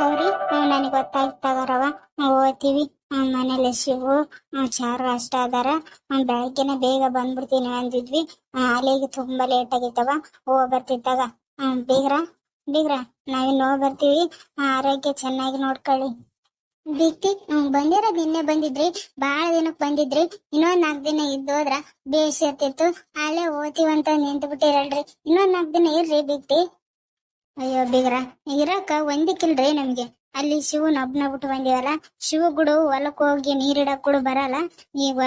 ಗೌರಿ ನನಗೆ ಗೊತ್ತಾಯ್ತು ತಗೋರವ ಓದ್ತೀವಿ ಮನೇಲಿ ಶಿವು ಚಾರು ಅಷ್ಟ ಅದಾರ. ಬೆಳಗ್ಗೆನೆ ಬೇಗ ಬಂದ್ಬಿಡ್ತೀನಿ ಅಂದಿದ್ವಿ. ಅಲ್ಲಿಗೆ ತುಂಬಾ ಲೇಟ್ ಆಗಿತ್ತವ ಹೋಗ್ ಬರ್ತಿದ್ದಾಗ ಬೀಗ್ರ ಬೀಗ್ರ ನಾವಿನ್ನು ಹೋಗ್ ಬರ್ತೀವಿ. ಆರೋಗ್ಯ ಚೆನ್ನಾಗಿ ನೋಡ್ಕೊಳ್ಳಿ. ಬಿತ್ತಿ ಬಂದಿರೋದ್ ನಿನ್ನೆ ಬಂದಿದ್ರಿ, ಬಾಳ ದಿನಕ್ಕೆ ಬಂದಿದ್ರಿ. ಇನ್ನೊಂದ್ ನಾಲ್ಕ್ ದಿನ ಇದ್ದೋದ್ರ ಬೇಸ್ ಇರ್ತಿತ್ತು. ಅಲ್ಲೇ ಓದ್ತೀವಂತ ನಿಂತು ಬಿಟ್ಟಿರಲ್ರಿ ಇನ್ನೊಂದ್ ನಾಲ್ಕ್ ದಿನ ಇರ್ರಿ ಬಿತ್ತಿ ಅಯ್ಯೋ ಬಿಗ್ರ ಇರಾಕ ಒಂದಿಕ್ಕಿಲ್ರಿ ನಮ್ಗೆ. ಅಲ್ಲಿ ಶಿವನ ಒಬ್ನ ಬಿಟ್ಟು ಬಂದಿವಲ್ಲ ಶಿವ ಗುಡು ಹೊಲಕ್ ಹೋಗಿ ನೀರಿಡಕ್ ಕೂಡ ಬರಲ್ಲ. ಈಗ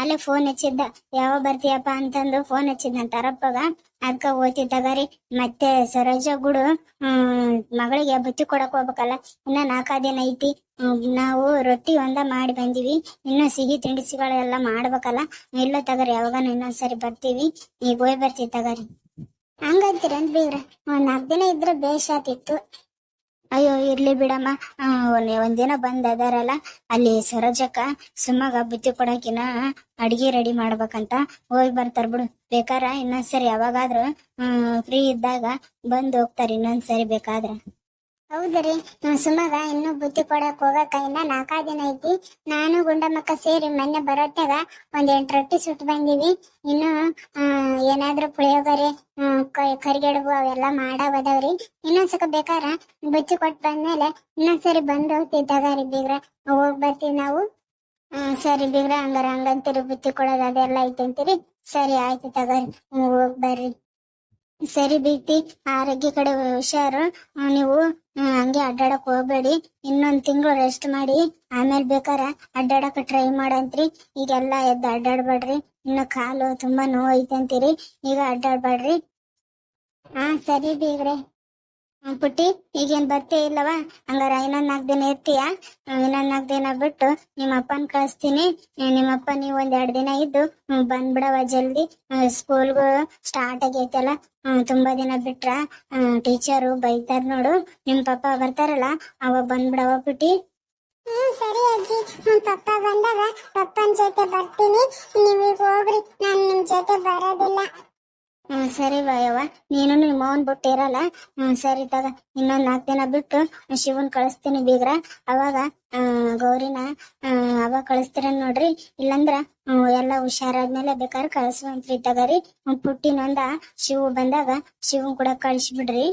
ಅಲ್ಲೇ ಫೋನ್ ಹಚ್ಚಿದ್ದ ಯಾವ ಬರ್ತೀಯಪ್ಪ ಅಂತಂದು ಫೋನ್ ಹಚ್ಚಿದ್ದ ತರಪ್ಪಗ. ಅದ್ಕ ಓದ್ತಿದ್ದಾಗರಿ ಮತ್ತೆ ಸರೋಜ ಗುಡು, ಹ್ಮ್, ಮಗಳಿಗೆ ಬುತ್ತಿ ಕೊಡಕ್ ಹೋಗ್ಬೇಕಲ್ಲ, ಇನ್ನ ನಾಲ್ಕ ದಿನ ಐತಿ. ನಾವು ರೊಟ್ಟಿ ಒಂದ ಮಾಡಿ ಬಂದಿವಿ. ಇನ್ನು ಸಿಹಿ ತಿಂಡಿಸಿಗಳೆಲ್ಲ ಮಾಡ್ಬೇಕಲ್ಲ. ಇಲ್ಲ ತಗರಿ ಯಾವಾಗ ಇನ್ನೊಂದ್ಸರಿ ಬರ್ತೀವಿ. ಈಗ ಹೋಗಿ ಬರ್ತೀವಿ ತಗರಿ. ಹಂಗಂತೀರಂತ ಬೀಗ್ರ ಒಂದ್ ನಾಲ್ಕ್ ದಿನ ಇದ್ರೆ ಬೇಷಾತಿತ್ತು ಅಯ್ಯೋ, ಇರ್ಲಿ ಬಿಡಮ್ಮ. ಒಂದಿನ ಬಂದ್ ಅದಾರಲ್ಲ, ಅಲ್ಲಿ ಸರೋಜಕ್ಕ ಸುಮ್ಮಗ ಬುತ್ತಿ ಕೊಡಕಿನ ಅಡಿಗೆ ರೆಡಿ ಮಾಡ್ಬೇಕಂತ ಹೋಗಿ ಬರ್ತಾರ ಬಿಡು. ಬೇಕಾರ? ಇನ್ನೊಂದ್ಸರಿ ಯಾವಾಗಾದ್ರೂ ಫ್ರೀ ಇದ್ದಾಗ ಬಂದ್ ಹೋಗ್ತಾರ ಇನ್ನೊಂದ್ಸರಿ ಬೇಕಾದ್ರ. ಹೌದ್ರಿ ಸುಮಗ ಇನ್ನು ಬುದ್ಧಿ ಕೊಡಕ್ ಹೋಗಕ ಇನ್ನ ನಾಲ್ಕಾ ದಿನ ಐತಿ. ನಾನು ಗುಂಡಮ್ಮಕ್ಕ ಸೇರಿ ಮೊನ್ನೆ ಬರೋತ್ಯಾಗ ಒಂದ್ ಎಂಟ್ ರೊಟ್ಟಿ ಸುಟ್ಟು ಬಂದಿವಿ. ಇನ್ನು ಏನಾದ್ರೂ ಪುಳಿಯೋಗರೆ ಕರಿಗಡುಬು ಅವೆಲ್ಲ ಮಾಡಾವದವ್ರಿ. ಇನ್ನೊಂದ್ಸಕ ಬೇಕಾರ ಬುಚ್ಚಿ ಕೊಟ್ಟು ಬಂದ್ಮೇಲೆ ಇನ್ನೊಂದ್ಸರಿ ಬಂದು ಹೋಗ್ತಿದ್ದಾಗಾರಿ ಬೀಗ್ರ. ಹೋಗ್ ಬರ್ತೀವಿ ನಾವು. ಸರಿ ಬೀಗ್ರ, ಹಂಗಾರ ಹಂಗಂತೀರಿ ಬುತ್ತಿ ಕೊಡೋದು ಅದೆಲ್ಲ ಐತಂತೀರಿ. ಸರಿ, ಆಯ್ತು ತಗೋರಿ. ಹೋಗ್ ಬರ್ರಿ. ಸರಿ ಬೀಗ್ತಿ ಆರೋಗ್ಯ ಕಡೆ ಹುಷಾರು. ನೀವು ಹಂಗೆ ಅಡ್ಡಾಡಕ್ ಹೋಗ್ಬೇಡಿ. ಇನ್ನೊಂದ್ ತಿಂಗಳು ರೆಸ್ಟ್ ಮಾಡಿ, ಆಮೇಲೆ ಬೇಕಾರ ಅಡ್ಡಾಡಕ್ ಟ್ರೈ ಮಾಡಂತ್ರಿ. ಈಗೆಲ್ಲ ಎದ್ದು ಅಡ್ಡಾಡ್ಬೇಡ್ರಿ. ಇನ್ನು ಕಾಲು ತುಂಬಾ ನೋವು ಅಂತೀರಿ ಈಗ ಅಡ್ಡಾಡ್ಬೇಡ್ರಿ. ಹಾ, ಸರಿ ಬೀಗ್ರೆ. ಪುಟ್ಟಿ, ಈಗೇನ್ ಬರ್ತೇ ಇಲ್ಲವ? ಹಂಗಾರ ಇನ್ನೊಂದ್ ನಾಲ್ಕು ದಿನ ಇರ್ತೀಯ? ಇನ್ನೊಂದ್ ನಾಲ್ಕು ದಿನ ಬಿಟ್ಟು ನಿಮ್ಮ ಅಪ್ಪನ್ ಕಳಿಸ್ತೀನಿ. ನಿಮ್ಮಪ್ಪ ನೀವು ಒಂದ್ ಎರಡ್ ದಿನ ಇದ್ದು ಬಂದ್ಬಿಡವ ಜಲ್ದಿ. ಸ್ಕೂಲ್ಗೂ ಸ್ಟಾರ್ಟ್ ಆಗೈತಲ್ಲ. ತುಂಬಾ ದಿನ ಬಿಟ್ರ ಟೀಚರು ಬೈತಾರ ನೋಡು. ನಿಮ್ ಪಪ್ಪ ಬರ್ತಾರಲ್ಲ ಅವ ಬಂದ್ಬಿಡವ ಪುಟ್ಟಿ. ಹ್ಮ್, ಸರಿ ಅಜ್ಜಿ. ನಮ್ ಪಪ್ಪ ಬಂದಾಗ ಪಪ್ಪನ್ ಜೊತೆ ಬರ್ತೀನಿ. ನೀವೀಗ ಹೋಗ್ರಿ, ನಾನ್ ನಿಮ್ ಜೊತೆ ಬರೋದಿಲ್ಲ. ಹ್ಮ್ ಸರಿ ಬಾಯವ್ವ. ನೀನು ನಿಮ್ಮ ಅವನ್ ಬಿಟ್ಟು ಇರಲ್ಲ. ಹ್ಮ್ ಸರಿ ತಗ. ಇನ್ನೊಂದ್ ನಾಲ್ಕ್ ದಿನ ಬಿಟ್ಟು ಶಿವನ್ ಕಳಿಸ್ತೀನಿ ಬೀಗ್ರ. ಅವಾಗ ಆ, ಗೌರಿನ ಅವಾಗ ಕಳಿಸ್ತೀರ ನೋಡ್ರಿ. ಇಲ್ಲಂದ್ರ ಎಲ್ಲ ಹುಷಾರಾದ್ಮೇಲೆ ಬೇಕಾದ್ರೆ ಕಳಿಸುವಂತ್ರಿ ತಗರಿ. ಪುಟ್ಟಿನೊಂದ ಶಿವು ಬಂದಾಗ ಶಿವನ್ ಕೂಡ ಕಳಿಸ್ಬಿಡ್ರಿ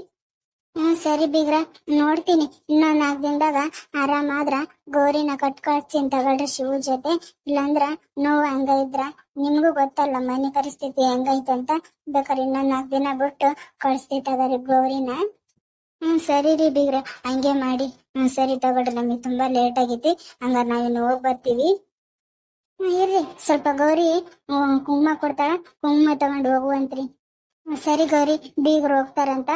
ಹ್ಮ್ ಸರಿ ಬೀಗ್ರ. ನೋಡ್ತೀನಿ. ಇನ್ನೊಂದ್ ನಾಲ್ಕ್ ದಿನದಾಗ ಆರಾಮಾದ್ರ ಗೌರಿನ ಕಳ್ಸ್ತೀನಿ ತಗೊಳ್ರಿ ಶಿವ ಜೊತೆ. ಇಲ್ಲಾಂದ್ರ ನೋವು ಹಂಗ ಇದ್ರ ನಿಮ್ಗೂ ಗೊತ್ತಲ್ಲ ಮನೆ ಪರಿಸ್ಥಿತಿ ಹೆಂಗೈತೆ ಅಂತ. ಬೇಕಾದ್ರೆ ಇನ್ನೊಂದ್ ನಾಲ್ಕ್ ದಿನ ಬಿಟ್ಟು ಕಳಿಸ್ತೀವಿ ತಗೋರಿ ಗೌರಿನ. ಹ್ಮ್ ಸರಿ ರೀ ಬೀಗ್ರ. ಹಂಗೆ ಮಾಡಿ. ಹ್ಮ್ ಸರಿ ತಗೊಳ್ರಿ. ನಮಗೆ ತುಂಬಾ ಲೇಟ್ ಆಗೈತಿ. ಹಂಗಾರ ನಾವಿನ್ನು ಹೋಗ್ ಬರ್ತೀವಿ. ಹ್ಮ್, ಇರ್ರಿ. ಸ್ವಲ್ಪ ಗೌರಿ ಕುಂಕುಮ ಕೊಡ್ತಾಳ ಕುಂಕುಮ ತಗೊಂಡು ಹೋಗುವಂತ್ರಿ. ಸರಿ ಗೌರಿ ಬೀಗರು ಹೋಗ್ತಾರಂತ.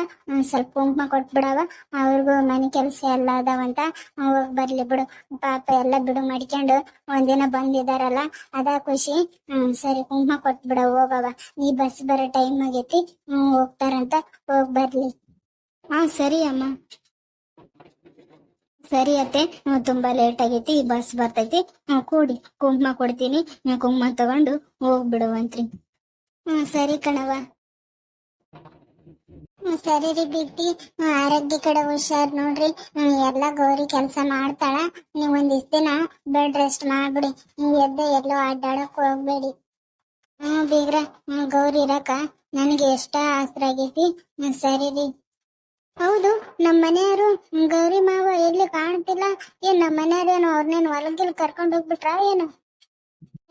ಸ್ವಲ್ಪ ಕುಂಕುಮ ಕೊಟ್ಬಿಡವ. ಅವ್ರಿಗೂ ಮನೆ ಕೆಲಸ ಎಲ್ಲ ಅದಾವಂತ. ಹೋಗ್ ಬರ್ಲಿ ಬಿಡು. ಪಾಪ ಎಲ್ಲ ಬಿಡು ಮಾಡ್ಕೊಂಡು ಒಂದಿನ ಬಂದಿದಾರಲ್ಲ ಅದ ಖುಷಿ. ಹ್ಮ್ ಸರಿ ಕುಂಕುಮ ಕೊಟ್ಬಿಡ ಹೋಗವ ಈ ಬಸ್ ಬರೋ ಟೈಮ್ ಆಗೈತಿ. ಹ್ಮ್ ಹೋಗ್ತಾರಂತ. ಹೋಗ್ ಬರ್ಲಿ. ಹಾ ಸರಿ ಅಮ್ಮ. ಸರಿ ಅತ್ತೆ. ತುಂಬಾ ಲೇಟ್ ಆಗೈತಿ. ಈ ಬಸ್ ಬರ್ತೈತಿ. ಹ್ಮ್, ಕೂಡಿ. ಕುಂಕುಮ ಕೊಡ್ತೀನಿ. ಕುಂಕುಮ ತಗೊಂಡು ಹೋಗ್ಬಿಡುವಂತ್ರಿ. ಹ್ಮ್ ಸರಿ ಕಣವ ಸರಿ ರೀ ಬಿಟ್ಟಿ ಆರೋಗ್ಯ ಕಡೆ ಹುಷಾರ್ ನೋಡ್ರಿ. ಎಲ್ಲ ಗೌರಿ ಕೆಲಸ ಮಾಡ್ತಾಳ. ನೀವ್ ಒಂದಿಷ್ಟ್ ದಿನ ಬೆಡ್ ರೆಸ್ಟ್ ಮಾಡ್ಬಿಡಿ. ಎದ್ದೆ ಎಲ್ಲೋ ಅಡ್ಡಾಡಕ್ ಹೋಗ್ಬೇಡಿ. ಹ್ಮ್, ಬೀಗ್ರ ಗೌರಿ ಇರಕ ನನಗೆ ಎಷ್ಟ ಆಸರ ಆಗೈತಿ. ಸರಿ ರೀ ಹೌದು ನಮ್ಮ ಮನೆಯವರು ಗೌರಿ ಮಾವ ಎಲ್ಲಿ ಕಾಣ್ತಿಲ್ಲ. ಏನ್ ನಮ್ಮ ಮನೆಯವ್ರೇನು ಅವ್ರನ್ನೇನು ಹೊಲಗಿಲ್ ಕರ್ಕೊಂಡು ಹೋಗ್ಬಿಟ್ರ ಏನು?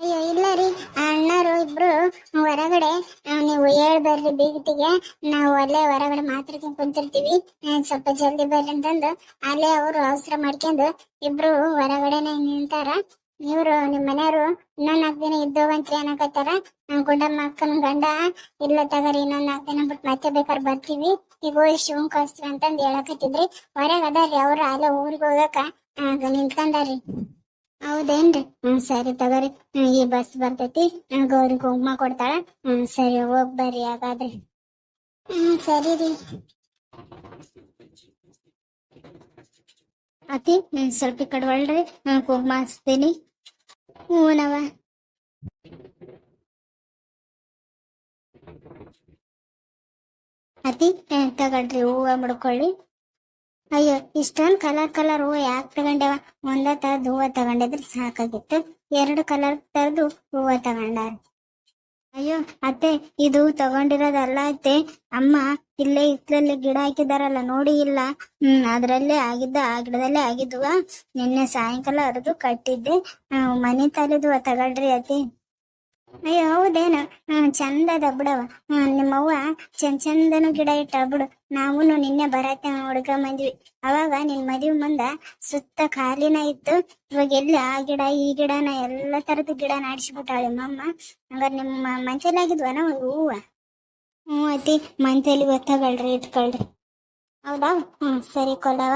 ಅಯ್ಯೋ ಇಲ್ಲ ರೀ. ಅಣ್ಣರು ಇಬ್ರು ಹೊರಗಡೆ ನೀವು ಹೇಳ್ಬರ್ರಿ ಬೀಗತಿಗೆ. ನಾವು ಅಲ್ಲೇ ಹೊರಗಡೆ ಮಾತಾಡ್ಕೊಂಡ್ ಕುಂತಿರ್ತೀವಿ. ಸ್ವಲ್ಪ ಜಲ್ದಿ ಬರ್ರಿ ಅಂತಂದು ಅಲ್ಲೇ ಅವರು ಅವಸರ ಮಾಡ್ಕೊಂಡು ಇಬ್ರು ಹೊರಗಡೆನೆ ನಿಂತಾರ. ಇವ್ರು ನಿಮ್ ಮನೆಯವರು ಇನ್ನೊಂದ್ ನಾಲ್ಕು ದಿನ ಇದ್ದೋಗಂತ್ರಿ ಅನ್ನಕತ್ತಾರ. ನಮ್ ಗುಂಡಮ್ಮ ಅಕ್ಕನ ಗಂಡ ಇಲ್ಲ ತಗರಿ ಇನ್ನೊಂದ್ ನಾಲ್ಕು ದಿನ ಬಿಟ್ಟು ಮತ್ತೆ ಬೇಕಾದ್ರೆ ಬರ್ತೀವಿ. ಈಗ ಹೋಗಿ ಶಿವನ್ ಕಳಿಸ್ತೀವಿ ಅಂತಂದ್ ಹೇಳಕತ್ತಿದ್ರಿ. ಹೊರಗ್ ಅವ್ರು ಅಲ್ಲೇ ಊರಿಗೆ ಹೋಗಕ. ಆ, ನಿಂತ್ಕೊಂಡಾರ್ರಿ. ಹೌದೇನ್ರಿ? ಹ್ಮ್, ಸರಿ ತಗೋರಿ. ಈ ಬಸ್ ಬರ್ತೈತಿ. ಗೌರಿ ಕುಂಕುಮ ಕೊಡ್ತಾಳ. ಹ್ಮ್, ಸರಿ, ಹೋಗ್ ಬರ್ರಿ ಹಾಗಾದ್ರೆ. ಹ್ಮ್, ಸರಿ ರೀ. ಅತಿ ನೀನ್ ಸ್ವಲ್ಪ ಈ ಕಡೆ ಹೊಳ್ರಿ ಕುಂಕುಮ ಹಚ್ತೀನಿ. ಹೂನವ ಅತಿ ತಗೊಳ್ರಿ, ಹೂವ ಮುಡ್ಕೊಳ್ಳಿ. ಅಯ್ಯೋ, ಇಷ್ಟೊಂದು ಕಲರ್ ಕಲರ್ ಹೂವು ಯಾಕೆ ತಗೊಂಡೇವ? ಒಂದ ತರದ್ ಹೂವು ತಗೊಂಡಿದ್ರೆ ಸಾಕಾಗಿತ್ತು. ಎರಡು ಕಲರ್ ತರದು ಹೂವು ತಗೊಂಡಾರ. ಅಯ್ಯೋ, ಅತ್ತೆ, ಇದು ತಗೊಂಡಿರೋದಲ್ಲ ಅತ್ತೆ. ಅಮ್ಮ ಇಲ್ಲೇ ಇದ್ರಲ್ಲಿ ಗಿಡ ಹಾಕಿದಾರಲ್ಲ, ನೋಡಿ ಇಲ್ಲ. ಹ್ಮ್, ಅದ್ರಲ್ಲೇ ಆಗಿದ್ದ, ಆ ಗಿಡದಲ್ಲೇ ಆಗಿದ್ವಾ ನಿನ್ನೆ ಸಾಯಂಕಾಲ ಅರ್ದು ಕಟ್ಟಿದ್ದೆ. ಮನೆ ತಲೆದು ತಗೊಳ್ರಿ ಅತ್ತೆ. ಅಯ್ಯೋ, ಹೌದೇನು? ಹ್ಮ್ ಚಂದ ಅದ ಬಿಡವ ಹ್ಮ್, ನಿಮ್ಮವ್ವ ಚಂದ ಚಂದನು ಗಿಡ ಇಟ್ಟ ಬಿಡು. ನಾವುನು ನಿನ್ನೆ ಬರತ್ತೆ ಹುಡ್ಕೊಂಡ್ ಬಂದ್ವಿ ಅವಾಗ ನಿನ್ ಮದ್ವಿ ಮುಂದ ಸುತ್ತ ಖಾಲಿನ ಇತ್ತು. ಇವಾಗ ಎಲ್ಲಿ ಆ ಗಿಡ, ಈ ಗಿಡನ ಎಲ್ಲ ತರದ ಗಿಡ ನಾಡಿಸ್ಬಿಟ್ಟಾಳೆ ಮಮ್ಮ ಹಂಗಾರ ನಿಮ್ಮ ಮಂಚಲಾಗಿದ್ವನ ಒಂದು ಹೂವ ಹ್ಞೂ ಅತಿ ಮಂಚಲ್ಲಿ ಗೊತ್ತಾಗಳ್ರಿ ಇಟ್ಕೊಳ್ರಿ. ಹೌದಾ? ಹ್ಮ್, ಸರಿ ಕೊಡವ.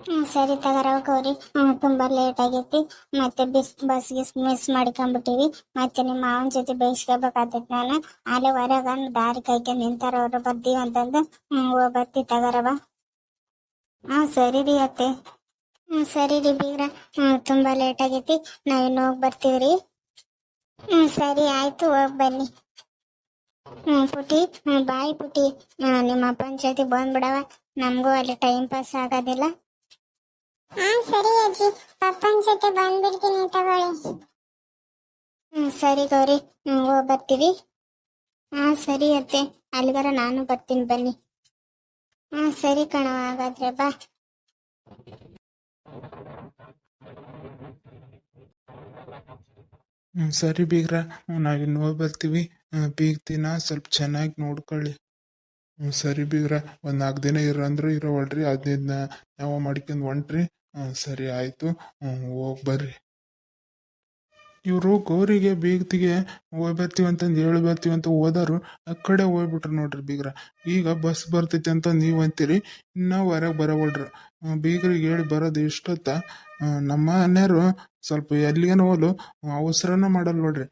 ಹ್ಮ್, ಸರಿ ತಗರವ ಗೌರಿ ಹ್ಮ್, ತುಂಬಾ ಲೇಟ್ ಆಗೈತಿ. ಮತ್ತೆ ಬಿಸ್ ಬಸ್ ಗಿಸ್ ಮಿಸ್ ಮಾಡ್ಕೊಂಡ್ಬಿಟ್ಟಿವಿ. ಮತ್ತೆ ನಿಮ್ಮ ಮಾವನ ಜೊತೆ ಬೇಯಿಸ್ಕೋಬೇಕಾಗ್ತೈತಿ ನಾನು. ಅಲ್ಲೇ ಹೊರಗಂದ್ ದಾರಿ ಕಾಯ್ಕೊಂಡು ನಿಂತಾರ ಅವ್ರು ಬರ್ತೀವಿ ಅಂತಂದು. ಹ್ಮ್, ಹೋಗ್ ಬರ್ತಿ ತಗರವ ಹಾ, ಸರಿ ರೀ ಅತ್ತೆ. ಹ್ಮ್, ಸರಿ ರೀ ಬೀಗ್ರ. ಹ್ಮ್, ತುಂಬಾ ಲೇಟ್ ಆಗೈತಿ. ನಾವಿನ್ನು ಹೋಗಿ ಬರ್ತೀವಿ ರೀ. ಹ್ಮ್, ಸರಿ ಆಯ್ತು, ಹೋಗ್ ಬನ್ನಿ. ಹ್ಮ್ ಪುಟಿ ಹ್ಮ್, ಬಾಯ್ ಪುಟಿ ನಿಮ್ಮ ಅಪ್ಪನ ಜೊತೆ ಬಂದ್ಬಿಡವ ನಮಗೂ ಅಲ್ಲಿ ಟೈಮ್ ಪಾಸ್ ಆಗೋದಿಲ್ಲ. ಹಾ ಸರಿ ಅಜ್ಜಿ. ಪಪ್ಪನ್ ಜೊತೆ ಬಂದ್ಬಿಡ್ತೀನಿ ತಗೊಳ್ಳಿ. ಹ್ಮ್ ಸರಿ ಗೌರಿ. ಹ್ಮ್ ಬರ್ತೀವಿ. ಹಾ ಸರಿ ಅತ್ತೆ. ಅಲ್ಲಿಗಾರ ನಾನು ಬರ್ತೀನಿ ಬನ್ನಿ. ಹಾ ಸರಿ ಕಣವ ಹಾಗಾದ್ರೆ ಬಾ. ಹ್ಮ್ ಸರಿ ಬೀಗ್ರ. ನಾವಿನ್ನು ಹೋಗಿ ಬರ್ತೀವಿ. ಹ್ಮ್, ಬೀಗ್ತಿನ ಸ್ವಲ್ಪ ಚೆನ್ನಾಗಿ ನೋಡ್ಕೊಳ್ಳಿ. ಹ್ಮ್ ಸರಿ ಬೀಗ್ರ. ಒಂದ್ ನಾಲ್ಕು ದಿನ ಇರೋ ಅಂದ್ರೆ ಇರೋವಲ್ರಿ ದಿನ ನಾವು ಮಾಡ್ಕೊಂಡ್ ಹೊಂಟ್ರಿ. ಸರಿ ಆಯಿತು. ಹೋಗಿ ಬರ್ರಿ. ಇವರು ಗೌರಿಗೆ ಬೀಗತಿಗೆ ಹೋಗಿ ಬರ್ತೀವಿ ಅಂತಂದು ಹೇಳಿ ಬರ್ತೀವಿ ಅಂತ ಹೋದರು. ಆ ಕಡೆ ಹೋಗ್ಬಿಟ್ರು ನೋಡ್ರಿ ಬೀಗ್ರ. ಈಗ ಬಸ್ ಬರ್ತೈತಿ ಅಂತ ನೀವು ಅಂತೀರಿ ಇನ್ನೂ ಹೊರಗೆ ಬರವಲ್ರು. ಹ್ಮ್, ಬೀಗ್ರಿಗೆ ಹೇಳಿ ಬರೋದು ಇಷ್ಟೊತ್ತ ನಮ್ಮ ಮನೆಯವರು ಸ್ವಲ್ಪ ಎಲ್ಲಿಗೇನು ಹೋಲು ಅವಸರನ ಮಾಡಲ್ಲ ನೋಡ್ರಿ.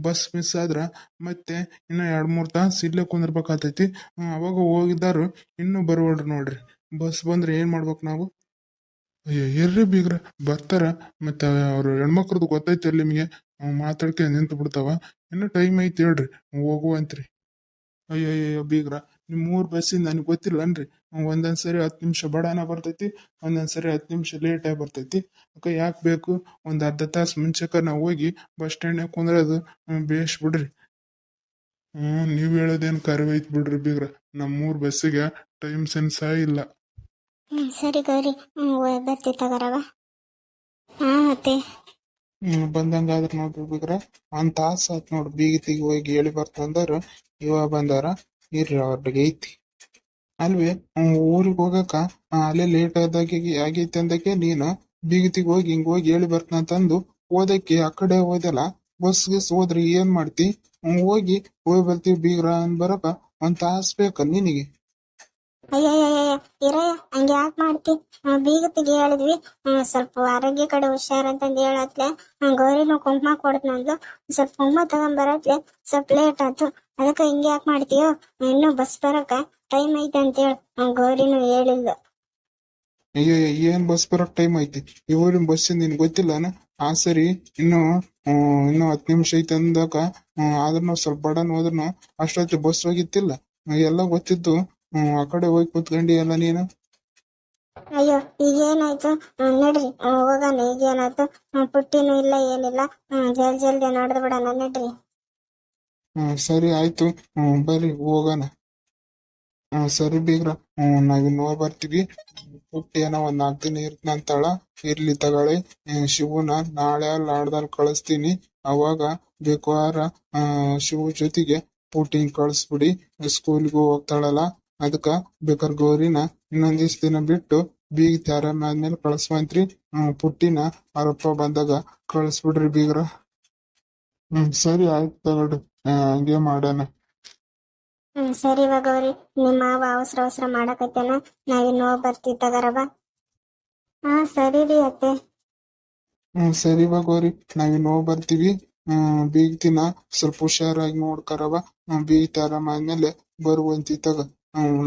ಬಸ್ ಮಿಸ್ ಆದ್ರೆ ಮತ್ತೆ ಇನ್ನ ಎರಡು ಮೂರು ತಾಸು ಇಲ್ಲೇ ಕುಂದಿರ್ಬೇಕಾಗ್ತೈತಿ. ಅವಾಗ ಹೋಗಿದ್ದಾರು ಇನ್ನೂ ಬರವಲ್ರು ನೋಡ್ರಿ. ಬಸ್ ಬಂದ್ರೆ ಏನು ಮಾಡ್ಬೇಕು ನಾವು? ಅಯ್ಯೋ ಇರ್ರಿ ಬೀಗ್ರ, ಬರ್ತಾರ. ಮತ್ತೆ ಅವ್ರ ಹೆಣ್ಮಕ್ರದ್ದು ಗೊತ್ತೈತೆ ಅಲ್ಲಿ ನಿಮಗೆ. ಮಾತಾಡ್ಕೆ ನಿಂತು ಬಿಡ್ತಾವ. ಇನ್ನು ಟೈಮ್ ಐತಿ ಹೇಳ್ರಿ. ಹೋಗುವಂತ್ರಿ. ಅಯ್ಯೋ ಅಯ್ಯೋ ಬೀಗ್ರ ನಿಮ್ಮ ಮೂರು ಬಸ್ಸಿಂದ ನನಗೆ ಗೊತ್ತಿಲ್ಲನ್ರಿ. ಒಂದೊಂದು ಸರಿ ಹತ್ತು ನಿಮಿಷ ಬಡಾನ ಬರ್ತೈತಿ ಒಂದೊಂದು ಸರಿ ಹತ್ತು ನಿಮಿಷ ಲೇಟಾಗಿ ಬರ್ತೈತಿ. ಅಕ್ಕ, ಯಾಕೆ ಬೇಕು? ಒಂದು ಅರ್ಧ ತಾಸು ಮುಂಚೆಕ ನಾವು ಹೋಗಿ ಬಸ್ ಸ್ಟ್ಯಾಂಡ್ನಾಗ ಅದು ಬೇಷ್ ಬಿಡ್ರಿ. ಹ್ಞೂ ನೀವು ಹೇಳೋದೇನು ಕರಿವೆ ಐತ್ ಬಿಡ್ರಿ ಬೀಗ್ರ. ನಮ್ಮ ಮೂರು ಬಸ್ಸಿಗೆ ಟೈಮ್ ಸೆನ್ಸ ಇಲ್ಲ. ಹ್ಮ್, ಸರಿ ಗೌರಿ. ಬರ್ತಿ ತಗರವ ಬಂದಂಗಾದ್ರೆ ನೋಡ್ರಿ ಬೀಗ್ರ ಒಂದ್ ತಾಸ ಆತ್ ನೋಡ್ ಬೀಗಿ ತಿಗಿ ಹೋಗಿ ಹೇಳಿ ಬರ್ತಂದಾರ ಇವಾಗ ಬಂದಾರ, ಇರ್ರಿ ಅವ್ರಿಗೆ ಐತಿ. ಅಲ್ವೇ ಊರಿಗೆ ಹೋಗಕ ಅಲ್ಲೇ ಲೇಟ್ ಆದಾಗ ಆಗೈತಿ ಅಂದಕ್ಕೆ ನೀನು ಬೀಗತಿಗೆ ಹೋಗಿ ಹಿಂಗ್ ಹೋಗಿ ಹೇಳಿ ಬರ್ತಂತಂದು ಓದಕ್ಕೆ ಆ ಕಡೆ ಹೋದಲ್ಲ, ಬಸ್ ಗಿಸ್ ಹೋದ್ರಿ ಏನ್ ಮಾಡ್ತಿ? ಹೋಗಿ ಹೋಗಿ ಬರ್ತೀವಿ ಬೀಗ್ರ ಅಂದ್ ಬರಕ ಒಂದ್ ತಾಸ್ ಬೇಕ ನಿನಗೆ. ಅಯ್ಯಯ್ಯಯ್ಯ ಇರಯ್ಯ ಹಂಗೆ ಯಾಕೆ ಮಾಡ್ತಿ ಬೀಗತ್ತಿಗೆ ಹೇಳಿದ್ವಿ ಸ್ವಲ್ಪ ಆರೋಗ್ಯ ಕಡೆ ಹುಷಾರಂತಂದು ಹೇಳತ್ಲೆ ಗೌರಿನೂ ಕುಂಕುಮ ಕೊಡ್ತಂದ್ಲು ಸ್ವಲ್ಪ ಕುಂಕುಮ ತಗೊಂಬರತ್ಲೆ ಸ್ವಲ್ಪ ಲೇಟ್ ಆಯ್ತು ಅದಕ್ಕೆ ಹಿಂಗೆ ಯಾಕೆ ಮಾಡ್ತೀಯೋ ಇನ್ನು ಬಸ್ ಬರಕ ಟೈಮ್ ಐತೆ ಅಂತೇಳಿ ಗೌರಿನೂ ಹೇಳಿದ್ಲು ಅಯ್ಯೋ ಏನ್ ಬಸ್ ಬರೋಕ್ ಟೈಮ್ ಐತಿ ಇವರಿನ ಬಸ್ ನಿನ್ ಗೊತ್ತಿಲ್ಲನ ಆ ಸರಿ ಇನ್ನು ಇನ್ನು ಹತ್ತು ನಿಮಿಷ ಐತೆ ಅಂದಾಗ ಆದ್ರೂ ಸ್ವಲ್ಪ ಬಡನ್ ಹೋದ್ರೂ ಅಷ್ಟೊತ್ತು ಬಸ್ ಹೋಗಿತ್ತಿಲ್ಲ ಎಲ್ಲ ಗೊತ್ತಿತ್ತು ಹ್ಮ್, ಆ ಕಡೆ ಹೋಗಿ ಕೂತ್ಕೊಂಡಿ ಅಲ್ಲ ನೀನು? ಅಯ್ಯೋ ಈಗ ಏನಾಯ್ತು ಹ್ಮ್, ನಡ್ರಿ ಹೋಗೋಣ ಈಗ ಏನಾಯ್ತು ಹ್ಮ್, ಪುಟ್ಟಿನೂ ಇಲ್ಲ ಏನಿಲ್ಲ. ಜಲ್ ಜಲ್ದಿ ನಡೆದ್ ಬಿಡೋಣ ನಡ್ರಿ. ಹ್ಮ್ ಸರಿ ಆಯ್ತು. ಹ್ಮ್ ಬರ್ರಿ ಹೋಗೋಣ. ಹ್ಮ್ ಸರಿ ಬೀಗ್ರ. ಹ್ಮ್ ನಾವ್ ಹೋಗ್ ಬರ್ತೀವಿ. ಪುಟ್ಟಿ ಏನೋ ಒಂದ್ ನಾಲ್ಕು ದಿನ ಇರ್ತಂತಾಳ ಇರ್ಲಿ ತಗೊಳ್ಳಿ. ಹ್ಮ್, ಶಿವನ ನಾಳೆ ನಾಡ್ದಲ್ಲಿ ಕಳಿಸ್ತೀನಿ. ಅವಾಗ ಬೇಕಾರ ಆ ಶಿವ ಜೊತೆಗೆ ಪುಟ್ಟಿನ ಕಳಿಸ್ಬಿಡಿ. ಸ್ಕೂಲ್ಗೂ ಹೋಗ್ತಾಳಲ್ಲ. ಅದಕ್ಕ ಬೇಕಾರ್ ಗೌರಿನ ಇನ್ನೊಂದಿಸ್ ದಿವ್ಸ ದಿನ ಬಿಟ್ಟು ಬೀಗ ತ್ಯಾರ ಆದ್ಮೇಲೆ ಕಳಿಸ್ವಂತ್ರಿ. ಹ್ಮ್ ಪುಟ್ಟಿನ ಅವರಪ್ಪ ಬಂದಾಗ ಕಳಿಸ್ಬಿಡ್ರಿ ಬೀಗ್ರ. ಹ್ಮ್ ಸರಿ ಆಯ್ತು ತಗೊಳ್ರಿ. ಹಂಗೆ ಮಾಡೋಣ. ಹ್ಮ್ ಸರಿ ಇವಾಗ ಗೌರಿ. ನಿಮ್ಮ ಮಾವ ಅವಸರ ಅವಸರ ಮಾಡಕತ್ತೇನ ನಾವಿನ್ ಹೋಗ್ ಬರ್ತೀವಿ ತಗರವ ಹಾ ಸರಿ ರೀ ಅತ್ತೆ. ಹ್ಮ್ ಸರಿ ಗೌರಿ. ನಾವಿನ್ ಹೋಗ್ ಬರ್ತೀವಿ. ಹ್ಮ್ ಬೀಗ್ತಿನ ಸ್ವಲ್ಪ ಹುಷಾರಾಗಿ ನೋಡ್ಕರವ ಹ್ಮ್ ಬೀಗ್ತಿ ಆರಾಮ ಆದ್ಮೇಲೆ ಬರುವಂತಿ ತಗ. ಹ್ಮ್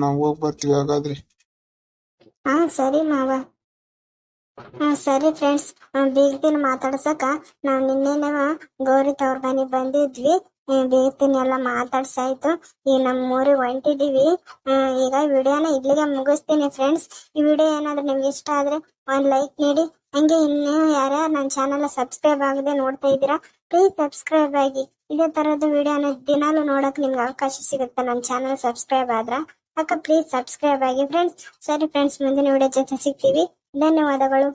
ಹಾಗಾದ್ರೆ. ಹಾ, ಸರಿ ಮಾವ. ಹಾ, ಸರಿ ಫ್ರೆಂಡ್ಸ್ ಬೀಗ್ದಿನ ಮಾತಾಡ್ಸಕ. ನಾವ್ ನಿನ್ನೆ ಗೌರಿ ತವ್ರ ಮನೆಗ್ ಬಂದಿದ್ವಿ. ಬೇಗ್ತೀನಿ ಎಲ್ಲ ಮಾತಾಡ್ಸಾಯ್ತು. ಈ ನಮ್ಮ ಊರಿಗೆ ಹೊಂಟಿದೀವಿ ಈಗ ವಿಡಿಯೋನ ಇಲ್ಲಿಗೆ ಮುಗಿಸ್ತೀನಿ ಫ್ರೆಂಡ್ಸ್ ಈ ವಿಡಿಯೋ ಏನಾದ್ರೂ ನಿಮ್ಗೆ ಇಷ್ಟ ಆದ್ರೆ ಒಂದ್ ಲೈಕ್ ನೀಡಿ. ಹಂಗೆ ಇನ್ನೂ ಯಾರ್ಯಾರು ನನ್ನ ಚಾನೆಲ್ ಸಬ್ಸ್ಕ್ರೈಬ್ ಆಗದೆ ನೋಡ್ತಾ ಇದ್ದೀರಾ ಪ್ಲೀಸ್ ಸಬ್ಸ್ಕ್ರೈಬ್ ಆಗಿ. ಇದೇ ತರದ ವಿಡಿಯೋನ ದಿನಾಲು ನೋಡಕ್ ನಿಮ್ಗೆ ಅವಕಾಶ ಸಿಗುತ್ತೆ. ನನ್ನ ಚಾನಲ್ ಸಬ್ಸ್ಕ್ರೈಬ್ ಆದ್ರ ಅಕ್ಕ ಪ್ಲೀಸ್ ಸಬ್ಸ್ಕ್ರೈಬ್ ಆಗಿ ಫ್ರೆಂಡ್ಸ್ ಸರಿ ಫ್ರೆಂಡ್ಸ್ ಮುಂದಿನ ವಿಡಿಯೋ ಜೊತೆ ಸಿಗ್ತೀವಿ. ಧನ್ಯವಾದಗಳು.